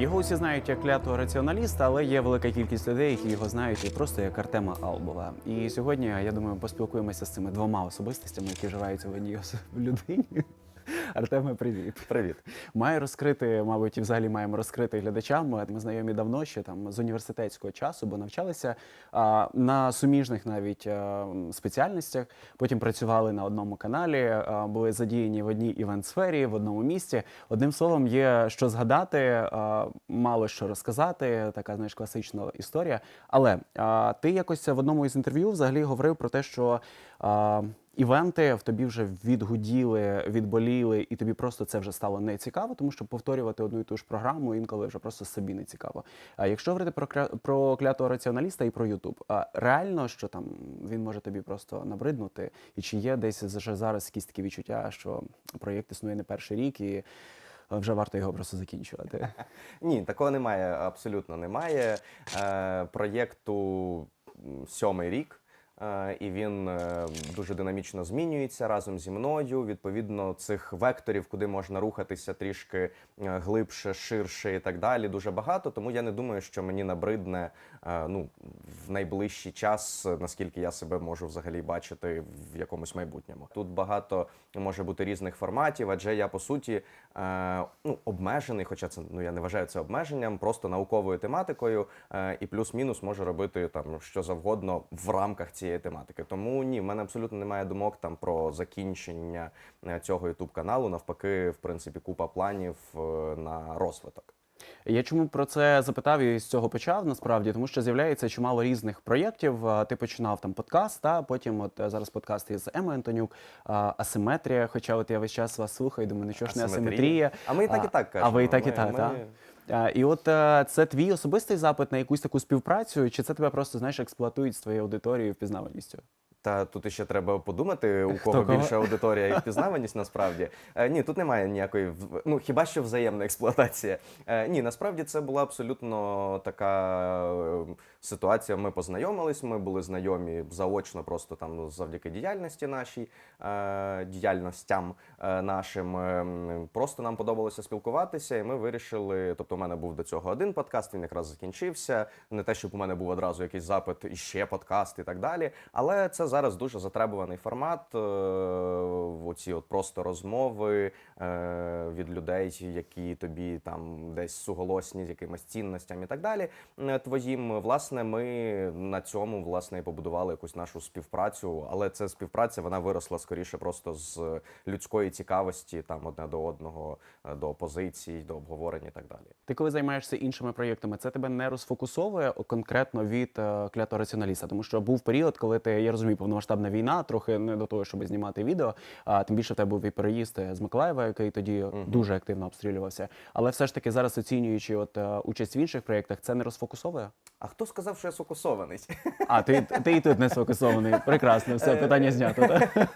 Його усі знають як клятого раціоналіста, але є велика кількість людей, які його знають і просто як Артема Албова. І сьогодні я думаю, поспілкуємося з цими двома особистостями, які вживаються в людині. Артеме, привіт. Привіт. Маю розкрити, мабуть, і взагалі маємо розкрити глядачам. Ми знайомі давно ще там з університетського часу, бо навчалися а, на суміжних навіть а, спеціальностях. Потім працювали на одному каналі, а, були задіяні в одній івент-сфері, в одному місті. Одним словом, є що згадати, а, мало що розказати. Така знаєш класична історія. Але а, ти якось в одному із інтерв'ю взагалі говорив про те, що. А, Івенти в тобі вже відгуділи, відболіли, і тобі просто це вже стало не цікаво, тому що повторювати одну і ту ж програму інколи вже просто собі не цікаво. А якщо говорити про про клятого раціоналіста і про Ютуб, а реально, що там він може тобі просто набриднути, і чи є десь зараз якісь такі відчуття, що проєкт існує не перший рік і вже варто його просто закінчувати? Ні, такого немає, абсолютно немає. Е, проєкту сьомий рік. Е, І він е, дуже динамічно змінюється разом зі мною. Відповідно, цих векторів, куди можна рухатися трішки е, глибше, ширше і так далі, дуже багато. Тому я не думаю, що мені набридне ну, в найближчий час, наскільки я себе можу взагалі бачити в якомусь майбутньому. Тут багато може бути різних форматів, адже я по суті е, ну, обмежений, хоча це ну я не вважаю це обмеженням, просто науковою тематикою, е, і плюс-мінус можу робити там що завгодно в рамках цієї тематики. Тому ні, в мене абсолютно немає думок там про закінчення е, цього youtube каналу. Навпаки, в принципі, купа планів е, на розвиток. Я чому про це запитав і з цього почав насправді, тому що з'являється чимало різних проєктів. Ти починав там подкаст, та потім от е, зараз подкаст із Емою Антонюк, асиметрія. Хоча от я весь час вас слухаю, думаю, ну що ж не асиметрія. А ми і так і так кажемо. А ви і так, і так, ми- так. І от е, це твій особистий запит на якусь таку співпрацю, чи це тебе просто знаєш експлуатують з твоєю аудиторією впізнаваністю? Та тут ще треба подумати, у кого кого? більша аудиторія і впізнаваність насправді. Е, ні, тут немає ніякої в- ну хіба що взаємна експлуатація. Е, ні, насправді це була абсолютно така е, ситуація. Ми познайомились, ми були знайомі заочно, просто там завдяки діяльності нашій, е, діяльностям е, нашим. Е, м, Просто нам подобалося спілкуватися, і ми вирішили. Тобто, у мене був до цього один подкаст, він якраз закінчився. Не те, щоб у мене був одразу якийсь запит і ще подкаст і так далі. Але це зараз дуже затребуваний формат. е, Оці от просто розмови е, від людей, які тобі там десь суголосні з якимись цінностями і так далі. е, Твоїм, власне, ми на цьому власне і побудували якусь нашу співпрацю. Але ця співпраця вона виросла скоріше просто з людської цікавості, там одне до одного, до позицій, до обговорень і так далі. Ти коли займаєшся іншими проєктами, це тебе не розфокусовує конкретно від клятого раціоналіста, тому що був період, коли ти я розумію, повномасштабна війна, трохи не до того, щоб знімати відео. А тим більше в тебе був і переїзд е, з Миколаєва, який тоді дуже активно обстрілювався. Але все ж таки зараз оцінюючи от е, участь в інших проєктах, це не розфокусовує. А хто сказав, що я сфокусований? А ти, ти і тут не сфокусований. Прекрасно, все питання знято. Так?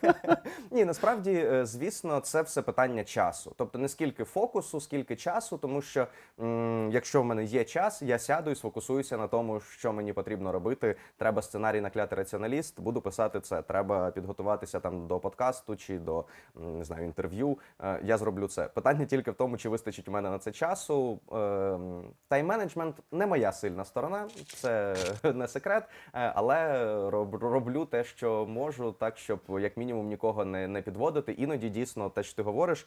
Ні, насправді, е, звісно, це все питання часу. Тобто не скільки фокусу, скільки часу, тому що м, якщо в мене є час, я сяду і сфокусуюся на тому, що мені потрібно робити. Треба сценарій накляти раціоналіст, буду писати це. Треба підготуватися там до подкасту чи до не знаю інтерв'ю. Е, Я зроблю це. Питання тільки в тому, чи вистачить у мене на це часу. Ем, Тайм-менеджмент не моя сильна сторона, це не секрет. Е, Але роб- роблю те, що можу, так щоб як мінімум нікого не, не підводити. Іноді дійсно те, що ти говориш,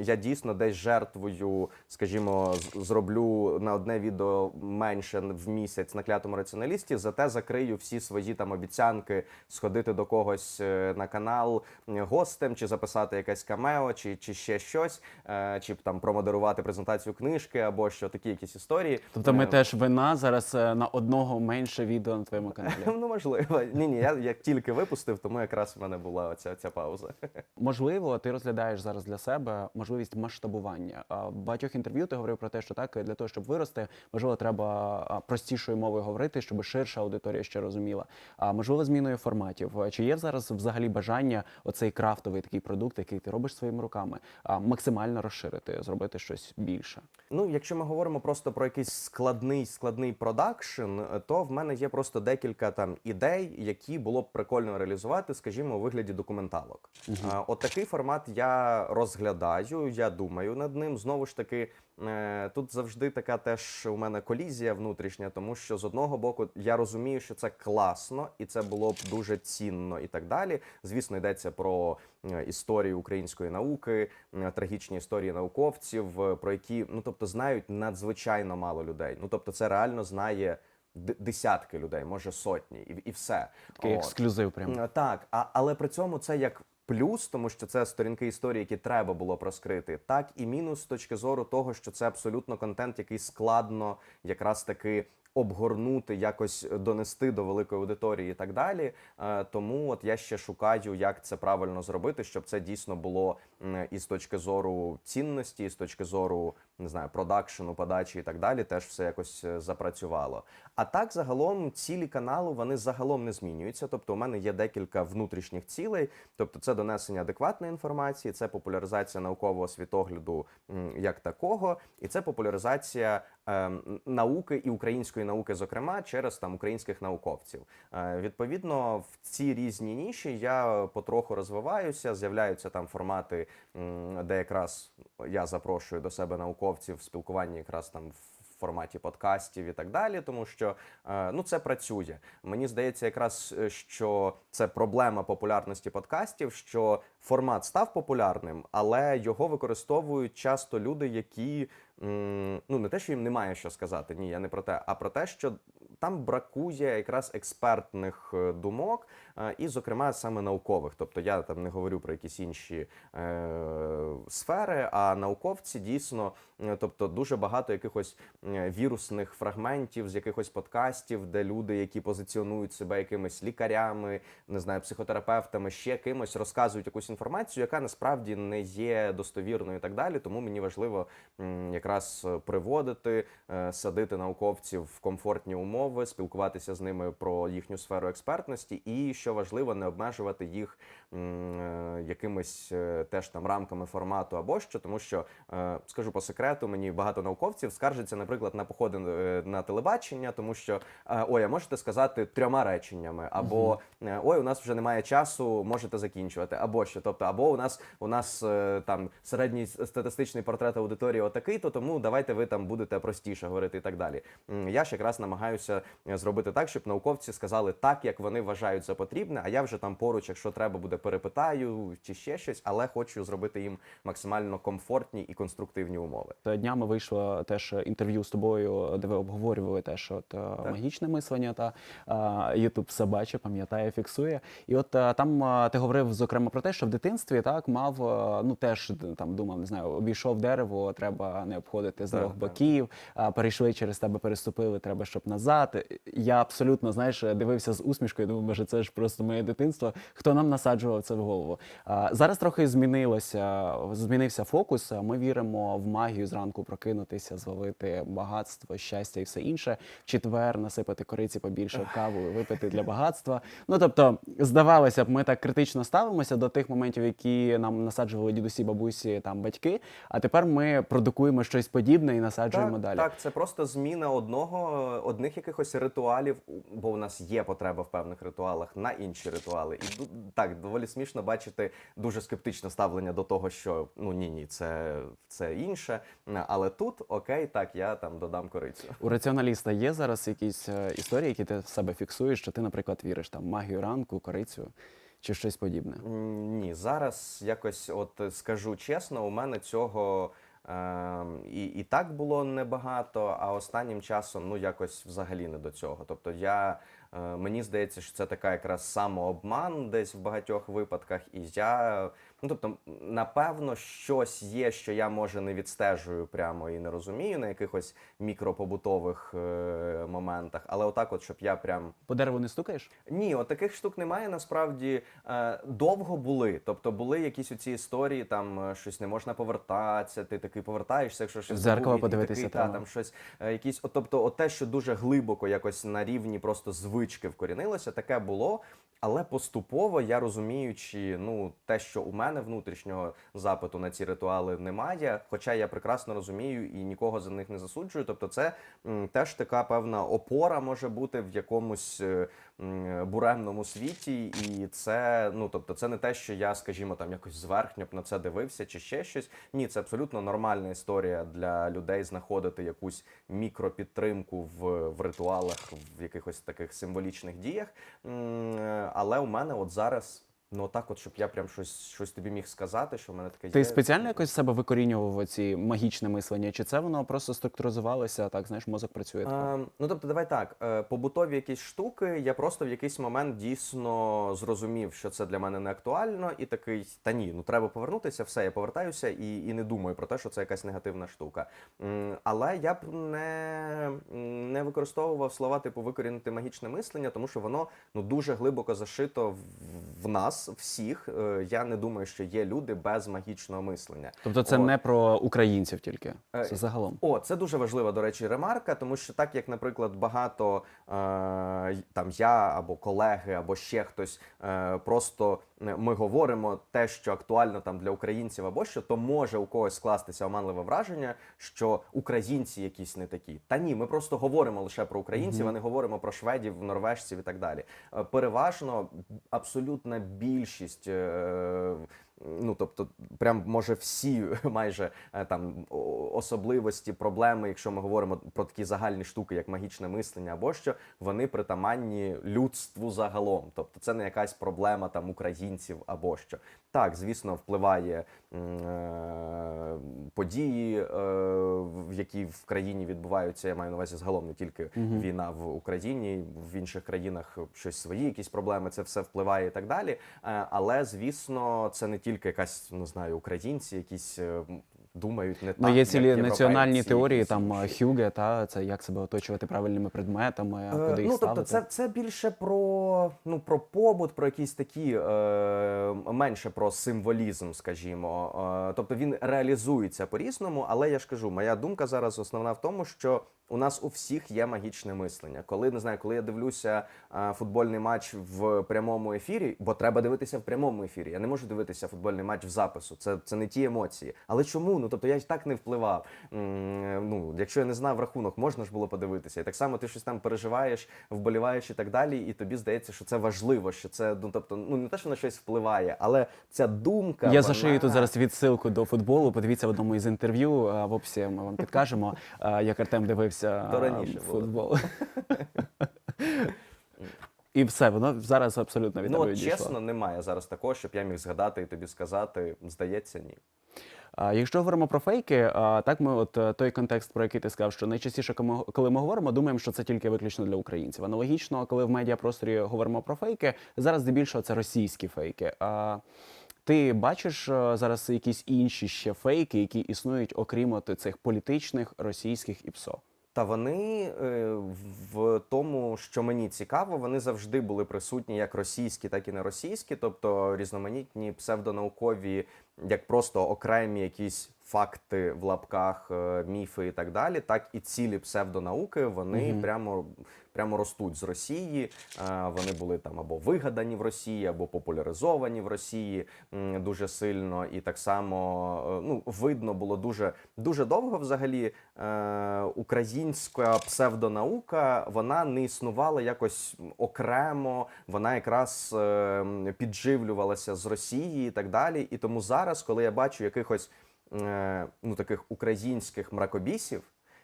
я дійсно десь жертвую, скажімо, зроблю на одне відео менше в місяць на клятому раціоналісті, зате закрию всі свої там обіцянки сходити до когось е, на канал гостем, чи записати якесь камео, чи, чи ще щось, е, чи там промодерувати презентацію книжки або що такі якісь історії. Тобто ми Е, теж вина зараз на одного менше відео на твоєму каналі. Ну, можливо. Ні, ні, я як тільки випустив, тому якраз в мене була оця, ця пауза. Можливо, ти розглядаєш зараз для себе можливість масштабування. В багатьох інтерв'ю ти говорив про те, що так для того, щоб вирости, можливо, треба простішою мовою говорити, щоб ширша аудиторія ще розуміла. А можливо, зміною формату форматів. Е, Чи є зараз взагалі бажання оцей крафтовий такий продукт, який ти робиш своїми руками, максимально розширити, зробити щось більше? Ну, якщо ми говоримо просто про якийсь складний складний продакшн, то в мене є просто декілька там ідей, які було б прикольно реалізувати, скажімо, у вигляді документалок. А, От такий формат я розглядаю, я думаю над ним. Знову ж таки, тут завжди така теж у мене колізія внутрішня, тому що з одного боку я розумію, що це класно і це було б дуже цінно і так далі. Звісно, йдеться про е, історію української науки, е, трагічні історії науковців, е, про які ну тобто знають надзвичайно мало людей. Ну тобто, це реально знає. Десятки людей, може сотні, і, і все. Такий От. ексклюзив прям. Так, а, але при цьому це як плюс, тому що це сторінки історії, які треба було б розкрити, так і мінус з точки зору того, що це абсолютно контент, який складно якраз таки. Обгорнути, якось донести до великої аудиторії і так далі. Е, Тому от я ще шукаю, як це правильно зробити, щоб це дійсно було і з точки зору цінності, і з точки зору не знаю, продакшену, подачі і так далі, теж все якось е, запрацювало. А так, загалом, цілі каналу вони загалом не змінюються. Тобто, у мене є декілька внутрішніх цілей. Тобто, це донесення адекватної інформації, це популяризація наукового світогляду як такого, і це популяризація ем, науки і української науки, зокрема, через там українських науковців. Е, відповідно, в ці різні ніші я потроху розвиваюся. З'являються там формати, де якраз я запрошую до себе науковців в спілкуванні якраз там в форматі подкастів і так далі, тому що е, ну це працює. Мені здається, якраз е, що це проблема популярності подкастів, що формат став популярним, але його використовують часто люди, які ну не те, що їм немає що сказати, ні, я не про те, а про те, що там бракує якраз експертних е, думок, і, зокрема, саме наукових. Тобто я там не говорю про якісь інші е, сфери, а науковці дійсно, е, тобто дуже багато якихось е, вірусних фрагментів з якихось подкастів, де люди, які позиціонують себе якимись лікарями, не знаю, психотерапевтами, ще кимось, розказують якусь інформацію, яка насправді не є достовірною і так далі. Тому мені важливо якраз е, приводити, садити науковців в комфортні умови, спілкуватися з ними про їхню сферу експертності, і що важливо, не обмежувати їх якимись е, теж там рамками формату або що, тому що е, скажу по секрету, мені багато науковців скаржаться, наприклад, на походи е, на телебачення, тому що е, ой, а можете сказати трьома реченнями, або е, ой, у нас вже немає часу, можете закінчувати, або що, тобто, або у нас у нас е, там середній статистичний портрет аудиторії отакий, то тому давайте ви там будете простіше говорити і так далі. Я ж якраз намагаюся е, зробити так, щоб науковці сказали так, як вони вважають за потрібне. А я вже там поруч, якщо треба буде, перепитаю чи ще щось, але хочу зробити їм максимально комфортні і конструктивні умови. Днями вийшло теж інтерв'ю з тобою, де ви обговорювали теж от е, магічне мислення та Ютуб все бачить, пам'ятає, фіксує. І от е, там е, ти говорив зокрема про те, що в дитинстві так мав е, ну теж там думав, не знаю, обійшов дерево, треба не обходити з Так, двох так. боків, перейшли через тебе, переступили, треба, щоб назад. Я абсолютно знаєш, дивився з усмішкою. Думав, може, це ж просто моє дитинство. Хто нам насаджував це в голову? Зараз трохи змінилося, змінився фокус. Ми віримо в магію зранку прокинутися, зловити багатство, щастя і все інше. В четвер насипати кориці побільше каву, випити для багатства. Ну тобто, здавалося б, ми так критично ставимося до тих моментів, які нам насаджували дідусі, бабусі, там батьки. А тепер ми продукуємо щось подібне і насаджуємо так, далі. Так, це просто зміна одного одних якихось ритуалів, бо у нас є потреба в певних ритуалах на інші ритуали. І ду- так доволі смішно бачити дуже скептичне ставлення до того, що ну ні, ні, це, це інше. Але тут окей, так я там додам корицю. У раціоналіста є зараз якісь е, історії, які ти в себе фіксуєш, що ти, наприклад, віриш там магію ранку, корицю чи щось подібне. Ні, зараз якось, от е, скажу чесно, у мене цього ем, і, і так було небагато, а останнім часом ну якось взагалі не до цього. Тобто я е, мені здається, що це така якраз самообман десь в багатьох випадках, і я. Ну, тобто, напевно, щось є, що я може не відстежую прямо і не розумію на якихось мікропобутових е, моментах, але отак, от щоб я прям По дереву не стукаєш? ні, от таких штук немає. Насправді е, довго були. Тобто були якісь оці історії, там е, щось не можна повертатися. Ти такий повертаєшся, якщо щось В дзеркало забув, і- і подивитися такий, та, там щось е, якісь. От, тобто, от те, що дуже глибоко якось на рівні просто звички вкорінилося, таке було. Але поступово я розуміючи, ну те, що у мене внутрішнього запиту на ці ритуали немає, хоча я прекрасно розумію і нікого за них не засуджую. Тобто, це м, теж така певна опора може бути в якомусь е, м, буремному світі, і це ну тобто, це не те, що я, скажімо, там якось зверхньо б на це дивився чи ще щось. Ні, це абсолютно нормальна історія для людей знаходити якусь мікропідтримку в, в ритуалах, в якихось таких символічних діях. М, е, Але у мене от зараз. Ну так, от щоб я прям щось, щось тобі міг сказати, що в мене таке Ти є. спеціально якось себе викорінював ці магічне мислення, чи це воно просто структуризувалося, так знаєш, мозок працює? А, ну тобто, давай так. е, Побутові якісь штуки. Я просто в якийсь момент дійсно зрозумів, що це для мене не актуально, і такий та ні, ну треба повернутися. Все, я повертаюся і, і не думаю про те, що це якась негативна штука. Але я б не, не використовував слова типу викорінити магічне мислення, тому що воно ну дуже глибоко зашито в, в нас всіх. Е, Я не думаю, що є люди без магічного мислення. Тобто це От. не про українців тільки, Е, це загалом. О, це дуже важлива, до речі, ремарка, тому що так як, наприклад, багато е, там я або колеги, або ще хтось е, просто ми говоримо те, що актуально там для українців або що, то може у когось скластися оманливе враження, що українці якісь не такі. Та ні, ми просто говоримо лише про українців, а не говоримо про шведів, норвежців і так далі. Переважно абсолютна більшість. Е, Ну, тобто, прям може всі майже е, там особливості, проблеми, якщо ми говоримо про такі загальні штуки, як магічне мислення або що, вони притаманні людству загалом. Тобто, це не якась проблема там українців або що. Так, звісно, впливає е, події, е, в які в країні відбуваються. Я маю на увазі загалом не тільки війна в Україні, в інших країнах щось свої, якісь проблеми. Це все впливає і так далі. Е, Але звісно, це не тільки якась не знаю, українці, якісь е, думають не так. Ну, є як цілі національні теорії, там. Хюге, та це як себе оточувати правильними предметами, Е, куди їх ну, тобто, ставити. це, це більше про, ну, про побут, про якісь такі е, менше про символізм, скажімо. Е, тобто він реалізується по-різному, але я ж кажу, моя думка зараз основна в тому, що у нас у всіх є магічне мислення. Коли не знаю, коли я дивлюся е, футбольний матч в прямому ефірі, бо треба дивитися в прямому ефірі. Я не можу дивитися футбольний матч в запису. Це, це не ті емоції. Але чому? Ну тобто я ж так не впливав. М, Ну, якщо я не знав рахунок, можна ж було подивитися. І так само ти щось там переживаєш, вболіваєш і так далі, і тобі здається, що це важливо, що це ну тобто, ну не те, що на щось впливає, але ця думка. Я вона... зашию тут зараз відсилку до футболу. Подивіться в одному із інтерв'ю. а, В описі ми вам підкажемо, як Артем дивився То раніше футбол. І все, воно зараз абсолютно від Ну тебе відійшло. чесно, немає зараз такого, щоб я міг згадати і тобі сказати. Здається, ні. А, Якщо говоримо про фейки, а, так ми от е, той контекст, про який ти сказав, що найчастіше, коли ми- говоримо, думаємо, що це тільки виключно для українців. Аналогічно, коли в медіапросторі говоримо про фейки, зараз здебільшого це російські фейки. А ти бачиш е, зараз якісь інші ще фейки, які існують, окрім от цих політичних російських і ПСО? Та вони е, в тому, що мені цікаво, вони завжди були присутні як російські, так і не російські, тобто різноманітні псевдонаукові, як просто окремі якісь факти в лапках, е, міфи і так далі, так і цілі псевдонауки вони Мгм. прямо. Прямо ростуть з Росії. Е, Вони були там або вигадані в Росії, або популяризовані в Росії дуже сильно. І так само е, ну, видно було дуже дуже довго взагалі. Українська псевдонаука вона не існувала якось окремо. Вона якраз е, підживлювалася з Росії і так далі. І тому зараз, коли я бачу якихось ну таких українських мракобісів.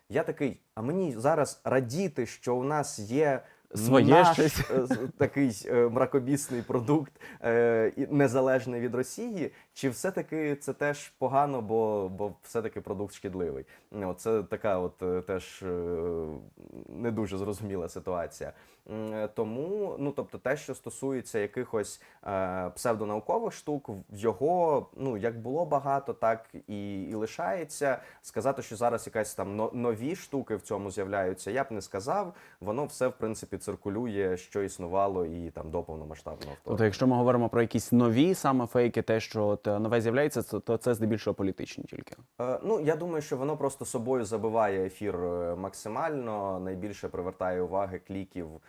Я такий, а мені зараз радіти, що у нас є Своє наш щось. е, такий е, мракобісний продукт е, незалежний від Росії, чи все-таки це теж погано, бо, бо все-таки продукт шкідливий? Це така от е, теж е, не дуже зрозуміла ситуація. Е, Тому, ну тобто, те, що стосується якихось е, псевдонаукових штук, в- його ну як було багато, так і, і лишається. Сказати, що зараз якась там но- нові штуки в цьому з'являються, я б не сказав. Воно все в принципі циркулює, що існувало і там до повномасштабного Тобто, якщо ми говоримо про якісь нові саме фейки, те, що от е, нове з'являється, то, то це здебільшого політичні тільки. Е, Ну, я думаю, що воно просто собою забиває ефір е, максимально. Найбільше привертає уваги кліків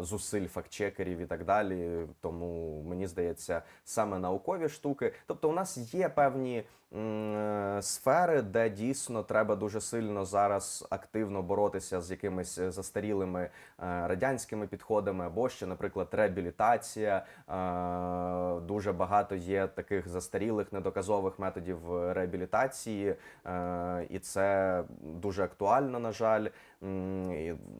зусиль фактчекерів і так далі. Тому мені здається, саме наукові штуки. Тобто, у нас є певні е, сфери, де дійсно треба дуже сильно зараз активно боротися з якимись е, застарілими е, радянськими підходами, або ще, наприклад, реабілітація. Е, Дуже багато є таких застарілих недоказових методів е, реабілітації, е, і це дуже актуально, на жаль.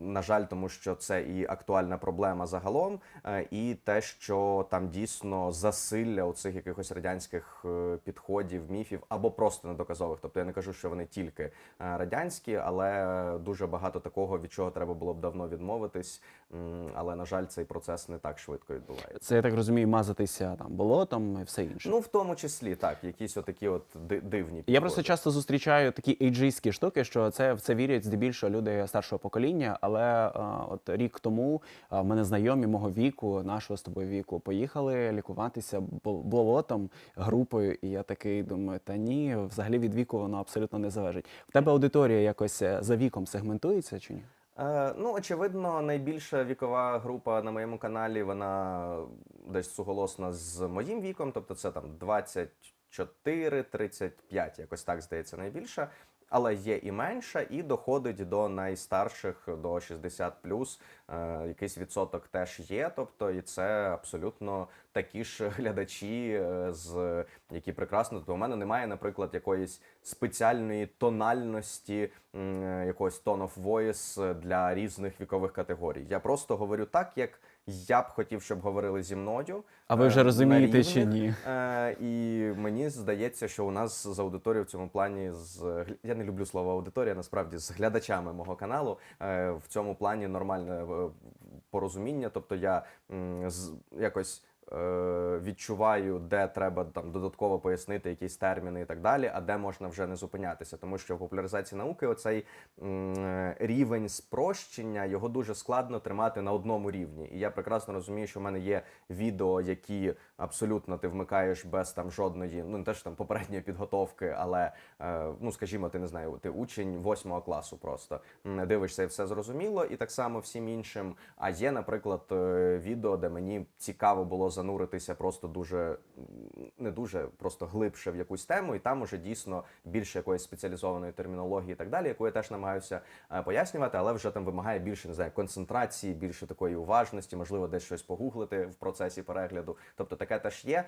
На жаль, тому що це і актуальна проблема загалом, е, і те, що там дійсно засилля у цих якихось радянських е, підходів, міфів або просто недоказових. Тобто я не кажу, що вони тільки е, радянські, але дуже багато такого, від чого треба було б давно відмовитись. Але на жаль, цей процес не так швидко відбувається. Це я так розумію, мазатися там болотом і все інше. Ну в тому числі так, якісь отакі от ди- дивні. Я просто часто зустрічаю такі ейджистські штуки, що це в це вірять здебільшого люди старшого покоління. Але а, от рік тому а, в мене знайомі мого віку, нашого з тобою віку, поїхали лікуватися бол- болотом групою. І я такий думаю, та ні, взагалі від віку воно абсолютно не залежить. В тебе аудиторія якось е, за віком сегментується чи ні? Е, ну, очевидно, найбільша вікова група на моєму каналі, вона десь суголосна з моїм віком, тобто це там 24-35, якось так здається, найбільша. Але є і менша, і доходить до найстарших до 60 Е, якийсь відсоток теж є. Тобто, і це абсолютно такі ж глядачі, е, з які прекрасно. Тобто, у мене немає, наприклад, якоїсь спеціальної тональності, е, якогось tone of voice для різних вікових категорій. Я просто говорю так, як я б хотів, щоб говорили зі мною. А ви вже е, розумієте на чи ні? Е, і мені здається, що у нас з аудиторією в цьому плані з я не люблю слово аудиторія, насправді з глядачами мого каналу е, в цьому плані нормальне порозуміння. Тобто я якось. Е, Відчуваю, де треба там додатково пояснити якісь терміни і так далі, а де можна вже не зупинятися, тому що в популяризації науки оцей е, рівень спрощення його дуже складно тримати на одному рівні. І я прекрасно розумію, що в мене є відео, які абсолютно ти вмикаєш без там жодної, ну не те, що там попередньої підготовки, але е, ну скажімо, ти не знаю, ти учень восьмого класу просто дивишся і все зрозуміло, і так само всім іншим. А є, наприклад, відео, де мені цікаво було зануритися просто дуже не дуже просто глибше в якусь тему, і там уже дійсно більше якоїсь спеціалізованої термінології і так далі, яку я теж намагаюся е, пояснювати, але вже там вимагає більше не знаю, концентрації, більше такої уважності, можливо, десь щось погуглити в процесі перегляду. Тобто таке теж є,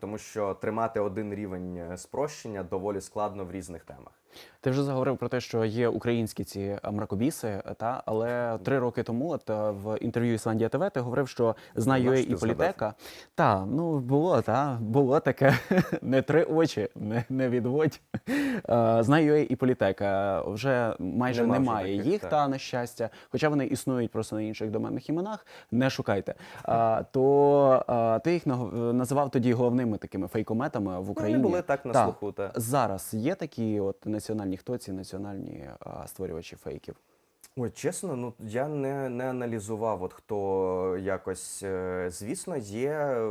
тому що тримати один рівень е, спрощення доволі складно в різних темах. Ти вже заговорив про те, що є українські ці е, мракобіси, та але три роки тому, от е, в інтерв'ю Ісландія ТВ, ти говорив, що знає і політека. Та ну було, та було таке. не три очі, не, не відводь. Е, Знає і політека. Вже майже Нема немає таких, їх, так. та на щастя. Хоча вони існують просто на інших доменних іменах. Не шукайте. А, то а, ти їх називав тоді головними такими фейкометами в Ну, Україні. вони були так на слуху. Та. Зараз є такі от національні хто ці національні створювачі фейків? Ой, чесно, ну я не, не аналізував, от хто якось. е, Звісно, є е,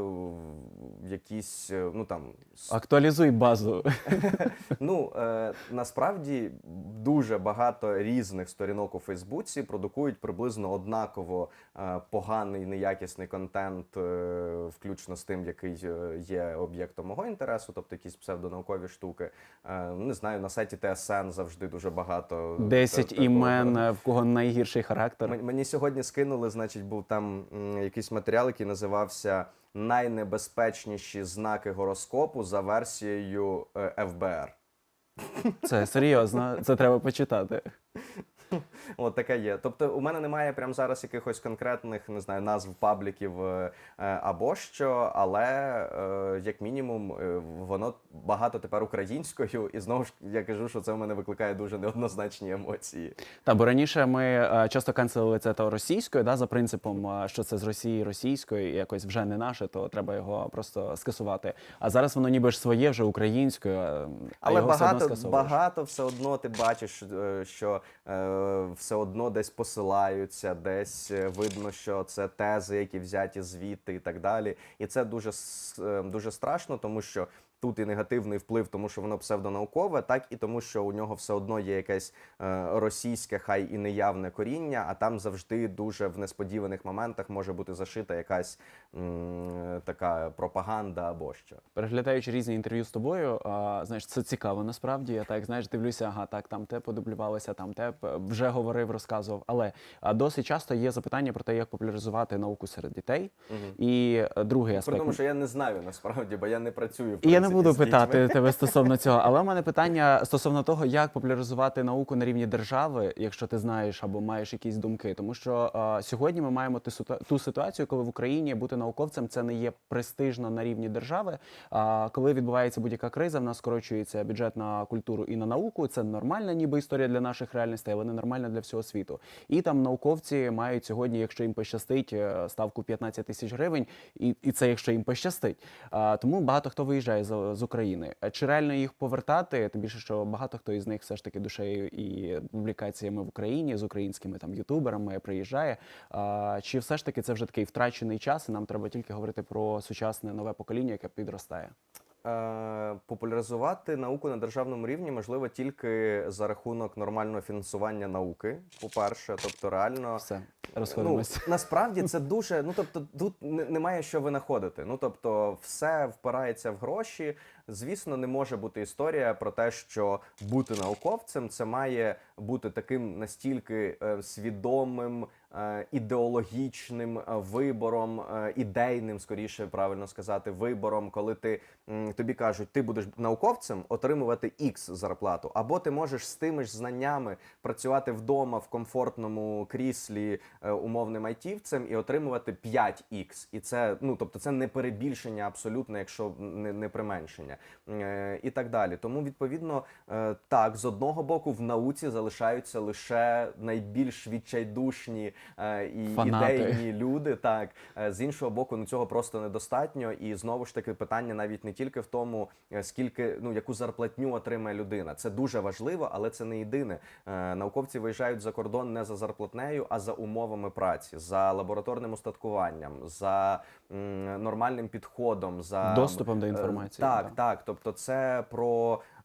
якісь, е, ну там Актуалізуй базу. Ну е, насправді дуже багато різних сторінок у Фейсбуці продукують приблизно однаково поганий неякісний контент, включно з тим, який є об'єктом мого інтересу, тобто якісь псевдонаукові штуки. Е, не знаю, на сайті ТСН завжди дуже багато е, Десять та- такого. імен, в кого найгірший характер. Мен- Мені сьогодні скинули, значить, був там м, якийсь матеріал, який називався Найнебезпечніші знаки гороскопу за версією е, ФБР. Це серйозно, це треба почитати. От таке є. Тобто, у мене немає прямо зараз якихось конкретних не знаю назв пабліків е, е, або що, але е, як мінімум воно багато тепер українською, і знову ж я кажу, що це в мене викликає дуже неоднозначні емоції. Та бо раніше ми часто канцелили це то російською, да, за принципом, що це з Росії російською, і якось вже не наше, то треба його просто скасувати. А зараз воно ніби ж своє вже українською, е, а Але його все одно багато, багато все одно ти бачиш, що все одно десь посилаються, десь е, видно, що це тези, які взяті звідти і так далі. І це дуже, е, дуже страшно, тому що тут і негативний вплив, тому що воно псевдонаукове, так і тому, що у нього все одно є якесь е, російське, хай і неявне коріння, а там завжди дуже в несподіваних моментах може бути зашита якась м, така пропаганда або що. Переглядаючи різні інтерв'ю з тобою, а, знаєш, це цікаво насправді. Я так знаєш, дивлюся, ага, так там те подублювалося, там те вже говорив, розказував. Але досить часто є запитання про те, як популяризувати науку серед дітей. І е, другий аспект. тому, що я не знаю насправді, бо я не працюю. В І я не принципі, буду питати тебе стосовно цього, але у мене питання стосовно того, як популяризувати науку на рівні держави, якщо ти знаєш або маєш якісь думки. Тому що а, сьогодні ми маємо ту, ситуа- ту ситуацію, коли в Україні бути науковцем це не є престижно на рівні держави. А коли відбувається будь-яка криза, в нас скорочується бюджет на культуру і на науку. Це нормальна, ніби історія для наших реальностей, але не нормальна для всього світу. І там науковці мають сьогодні, якщо їм пощастить, е, ставку 15 тисяч гривень, і, і це якщо їм пощастить. А, тому багато хто виїжджає з, з України. Чи реально їх повертати? Тим більше, що багато хто із них все ж таки душею і публікаціями в Україні з українськими там ютуберами приїжджає. А, чи все ж таки це вже такий втрачений час, і нам треба тільки говорити про сучасне нове покоління, яке підростає? Е, популяризувати науку на державному рівні можливо тільки за рахунок нормального фінансування науки. По-перше, тобто реально Все Ну, насправді це дуже. Ну тобто, тут немає що винаходити. Ну тобто, все впирається в гроші. Звісно, не може бути історія про те, що бути науковцем це має бути таким настільки е, свідомим, ідеологічним е, вибором, е, ідейним, скоріше правильно сказати, вибором, коли ти тобі кажуть, ти будеш науковцем, отримувати X зарплату, або ти можеш з тими ж знаннями працювати вдома в комфортному кріслі е, умовним айтівцем і отримувати 5X. І це ну тобто це не перебільшення абсолютно, якщо не, не применшення, е, і так далі. Тому відповідно е, так з одного боку в науці залишаються лише найбільш відчайдушні е, і Фанати. ідейні люди. Так Е, з іншого боку, ну цього просто недостатньо. І знову ж таки, питання навіть не тільки в тому, е, скільки ну яку зарплатню отримає людина. Це дуже важливо, але це не єдине. Е, Науковці виїжджають за кордон не за зарплатнею, а за умовами праці, за лабораторним устаткуванням, за м, нормальним підходом, за Доступом до Е, інформації, Так, так. Тобто, це про, е,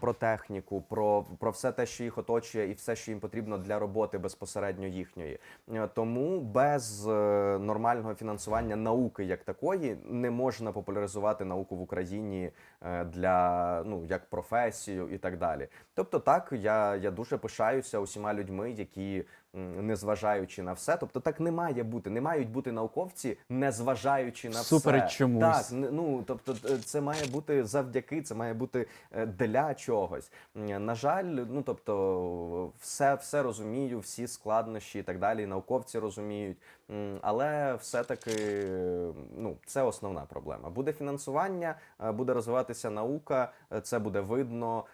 про техніку, про, про все те, що їх оточує, і все, що їм потрібно для роботи безпосередньо їхньої. Е, Тому без е, нормального фінансування науки як такої не можна популяризувати науку в Україні е, для ну як професію і так далі. Тобто, так я, я дуже пишаюся усіма людьми, які незважаючи на все, тобто так не має бути. Не мають бути науковці, незважаючи на Всупереч все. чомусь. Так, ну тобто е, це має бути завдяки, це має бути е, для чогось. На жаль, ну тобто, все, все розумію, всі складнощі і так далі. Науковці розуміють, але все-таки ну це основна проблема. Буде фінансування, е, буде розвиватися наука, це буде видно.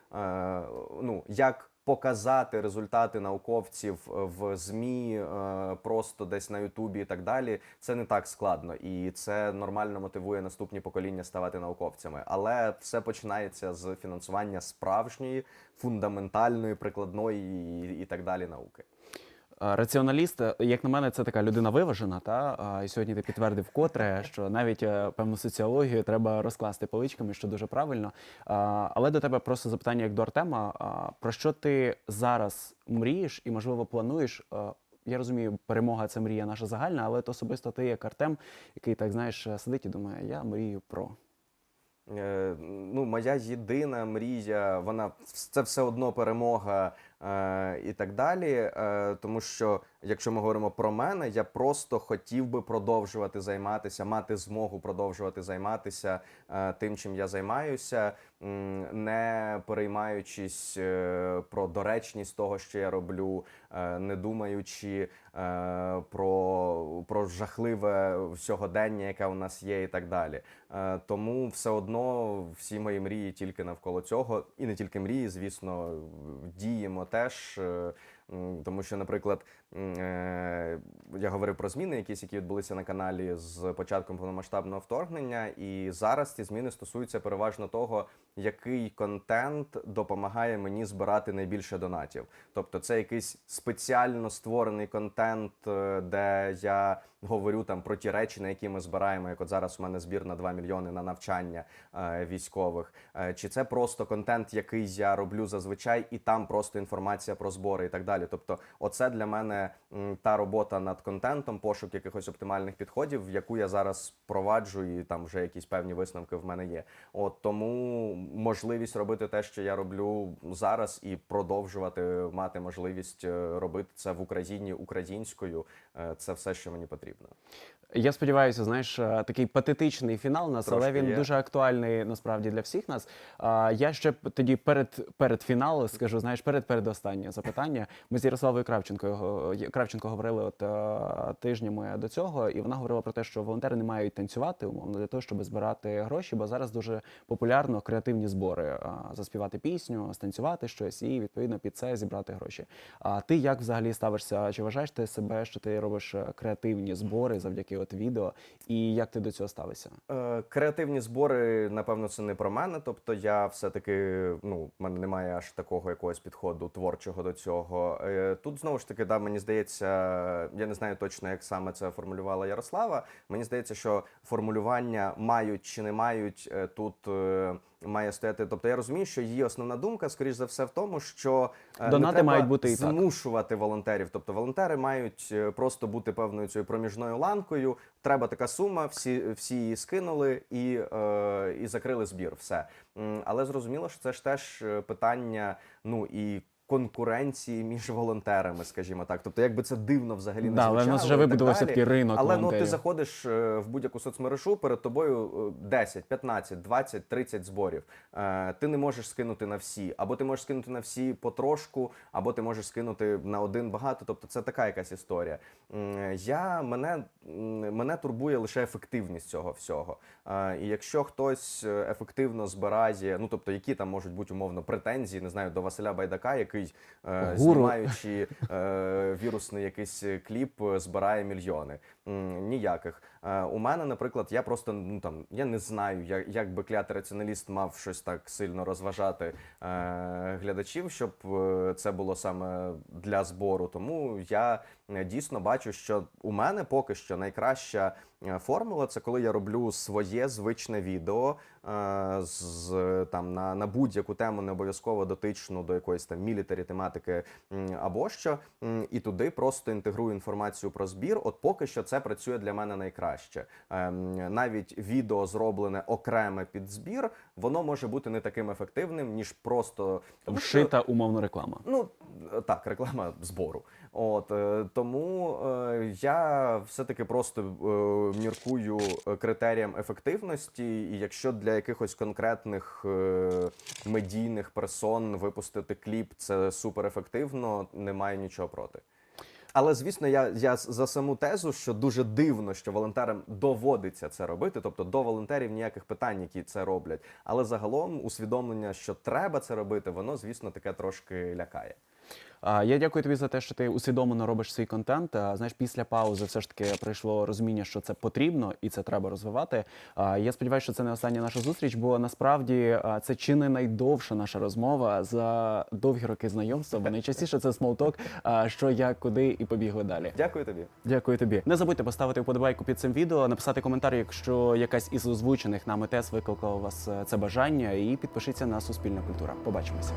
Ну як. Показати результати науковців в змі е, просто десь на Ютубі і так далі. Це не так складно, і це нормально мотивує наступні покоління ставати науковцями. Але все починається з фінансування справжньої, фундаментальної, прикладної і так далі науки. А, Раціоналіст, е, як на мене, це така людина виважена. Та і сьогодні ти підтвердив котре, що навіть е, певну соціологію треба розкласти поличками, що дуже правильно. Але до тебе просто запитання як до Артема: про що ти зараз мрієш і, можливо, плануєш? Я розумію, перемога це мрія наша загальна, але то особисто ти як Артем, який так знаєш, сидить і думає, я мрію про. Е, ну, моя єдина мрія, вона це все одно перемога е, і так далі. Е, тому що, якщо ми говоримо про мене, я просто хотів би продовжувати займатися, мати змогу продовжувати займатися е, тим, чим я займаюся, не переймаючись е, про доречність того, що я роблю, е, не думаючи е, про, про жахливе сьогодення, яке у нас є, і так далі. Е, Тому все одно всі мої мрії тільки навколо цього, і не тільки мрії, звісно, діємо теж. Е, Тому що, наприклад, е, я говорив про зміни, якісь, які відбулися на каналі з початком повномасштабного вторгнення, і зараз ці зміни стосуються переважно того, який контент допомагає мені збирати найбільше донатів. Тобто, це якийсь спеціально створений контент, е, де я говорю там про ті речі, на які ми збираємо. Як от зараз у мене збір на 2 мільйони на навчання е, військових. Е, чи це просто контент, який я роблю зазвичай, і там просто інформація про збори і так далі. Тобто, оце для мене м, та робота над контентом, пошук якихось оптимальних підходів, яку я зараз проваджу, і там вже якісь певні висновки в мене є. От тому можливість робити те, що я роблю зараз, і продовжувати мати можливість е, робити це в Україні українською. е, Це все, що мені потрібно. Я сподіваюся, знаєш, е, такий патетичний фінал нас, але він є. дуже актуальний насправді для всіх нас. А, Я ще тоді перед перед фіналом скажу, знаєш, перед передостаннє запитання. Ми з Ярославою Кравченко Кравченко говорили от е, тижнями до цього, і вона говорила про те, що волонтери не мають танцювати умовно для того, щоб збирати гроші, бо зараз дуже популярно креативні збори е, заспівати пісню, станцювати щось і відповідно під це зібрати гроші. А ти як взагалі ставишся? Чи вважаєш ти себе, що ти робиш креативні збори завдяки от відео? І як ти до цього ставишся? Е, Креативні збори, напевно, це не про мене. Тобто, я все-таки ну, в мене немає аж такого якогось підходу творчого до цього. Е, Тут знову ж таки, да, мені здається, я не знаю точно, як саме це формулювала Ярослава. Мені здається, що формулювання мають чи не мають е, тут. е, Має стояти, тобто я розумію, що її основна думка, скоріш за все, в тому, що Донати не треба мають бути і так. змушувати волонтерів. Тобто волонтери мають е, просто бути певною цією проміжною ланкою. Треба така сума, всі, всі її скинули і, е, і закрили збір. Все. Але зрозуміло, що це ж теж е, питання, ну і. Конкуренції між волонтерами, скажімо так, тобто, якби це дивно взагалі не Да, але в нас вже вибудувався такий ринок Але ну ти заходиш е, в будь-яку соцмережу, перед тобою е, 10, 15, 20, 30 зборів. Е, Ти не можеш скинути на всі, або ти можеш скинути на всі потрошку, або ти можеш скинути на один багато. Тобто це така якась історія. Я мене, мене турбує лише ефективність цього всього. Е, І якщо хтось ефективно збирає, ну тобто, які там можуть бути умовно претензії, не знаю, до Василя Байдака, який е, Гуру. знімаючи е, вірусний якийсь кліп, е, збирає мільйони. М, Ніяких. Е, У мене, наприклад, я просто ну там я не знаю, як, як би клятий раціоналіст мав щось так сильно розважати е, глядачів, щоб е, це було саме для збору. Тому я е, дійсно бачу, що у мене поки що найкраща е, формула це коли я роблю своє звичне відео е, з там на, на будь-яку тему, не обов'язково дотичну до якоїсь там мілітарі тематики або що, і туди просто інтегрую інформацію про збір. От поки що це працює для мене найкраще. Ем, Навіть відео зроблене окреме під збір, воно може бути не таким ефективним, ніж просто тому що- Вшита умовно реклама. Ну так, реклама збору. От е, тому е, я все-таки просто е, міркую е, критеріям ефективності, і якщо для якихось конкретних е, медійних персон випустити кліп, це супер ефективно, немає нічого проти. Але звісно, я, я за саму тезу, що дуже дивно, що волонтерам доводиться це робити, тобто до волонтерів ніяких питань, які це роблять. Але загалом усвідомлення, що треба це робити, воно, звісно, таке трошки лякає. Я дякую тобі за те, що ти усвідомлено робиш свій контент. Знаєш, після паузи все ж таки прийшло розуміння, що це потрібно і це треба розвивати. Я сподіваюся, що це не остання наша зустріч, бо насправді це чи не найдовша наша розмова за довгі роки знайомства, бо найчастіше це смолток, що як, куди і побігли далі. Дякую тобі. Дякую тобі. Не забудьте поставити вподобайку під цим відео, написати коментар, якщо якась із озвучених нами тез викликала у вас е, це бажання, і підпишіться на Суспільна культура. Побачимося.